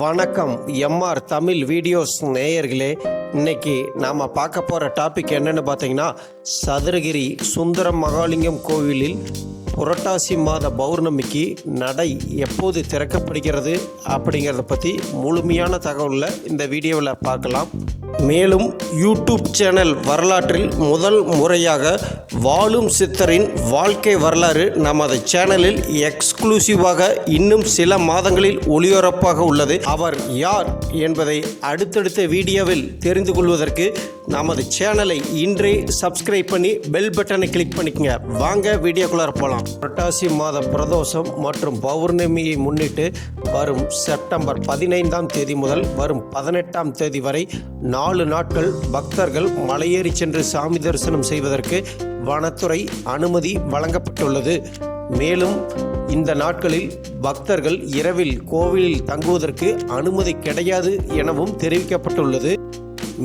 வணக்கம் MR Tamil videos நேயர்களே. இன்னைக்கு நாம் பார்க்க போகிற டாபிக் என்னென்னு பார்த்தீங்கன்னா சதுரகிரி சுந்தரம் மகாலிங்கம் கோவிலில் புரட்டாசி மாத பௌர்ணமிக்கு நடை எப்போது திறக்கப்படுகிறது அப்படிங்கிறத பற்றி முழுமையான தகவலில் இந்த வீடியோவில் பார்க்கலாம். மேலும் யூடியூப் சேனல் வரலாற்றில் முதல் முறையாக வாழும் சித்தரின் வாழ்க்கை வரலாறு நமது சேனலில் எக்ஸ்க்ளூசிவாக இன்னும் சில மாதங்களில் ஒளிபரப்பாக உள்ளது. அவர் யார் என்பதை அடுத்தடுத்த வீடியோவில் தெரிந்து கொள்வதற்கு நமது சேனலை இன்றே சப்ஸ்கிரைப் பண்ணி பெல் பட்டனை கிளிக் பண்ணிக்கங்க. வாங்க வீடியோக்குள்ளார போகலாம் புரட்டாசி மாத பிரதோஷம் மற்றும் பௌர்ணமியை முன்னிட்டு வரும் செப்டம்பர் பதினைந்தாம் தேதி முதல் வரும் பதினெட்டாம் தேதி வரை நாலு நாட்கள் பக்தர்கள் மலையேறி சென்று சாமி தரிசனம் செய்வதற்கு வனத்துறை அனுமதி வழங்கப்பட்டுள்ளது. மேலும் இந்த நாட்களில் பக்தர்கள் இரவில் கோவிலில் தங்குவதற்கு அனுமதி கிடையாது எனவும் தெரிவிக்கப்பட்டுள்ளது.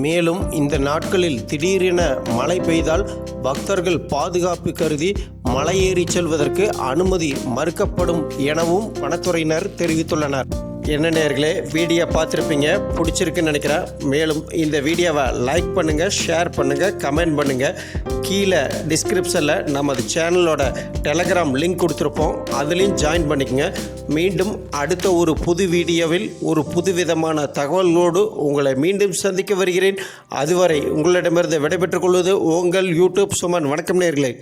மேலும் இந்த நாட்களில் திடீரென மழை பெய்தால் பக்தர்கள் பாதுகாப்பு கருதி மலையேறி செல்வதற்கு அனுமதி மறுக்கப்படும் எனவும் வனத்துறையினர் தெரிவித்துள்ளனர். என்ன நேர்களே வீடியோ பார்த்துருப்பீங்க பிடிச்சிருக்குன்னு நினைக்கிறேன். மேலும் இந்த வீடியோவை லைக் பண்ணுங்கள் ஷேர் பண்ணுங்கள் கமெண்ட் பண்ணுங்கள் கீழே டிஸ்கிரிப்ஷனில் நமது சேனலோட டெலகிராம் லிங்க் கொடுத்துருப்போம். அதுலேயும் ஜாயின் பண்ணிக்கோங்க. மீண்டும் அடுத்த ஒரு புது வீடியோவில் ஒரு புதுவிதமான தகவல்களோடு உங்களை மீண்டும் சந்திக்க வருகிறேன். அதுவரை உங்களிடமிருந்து விடைபெற்றுக் கொள்வது உங்கள் யூடியூப் சுமன். வணக்கம் நேர்களே.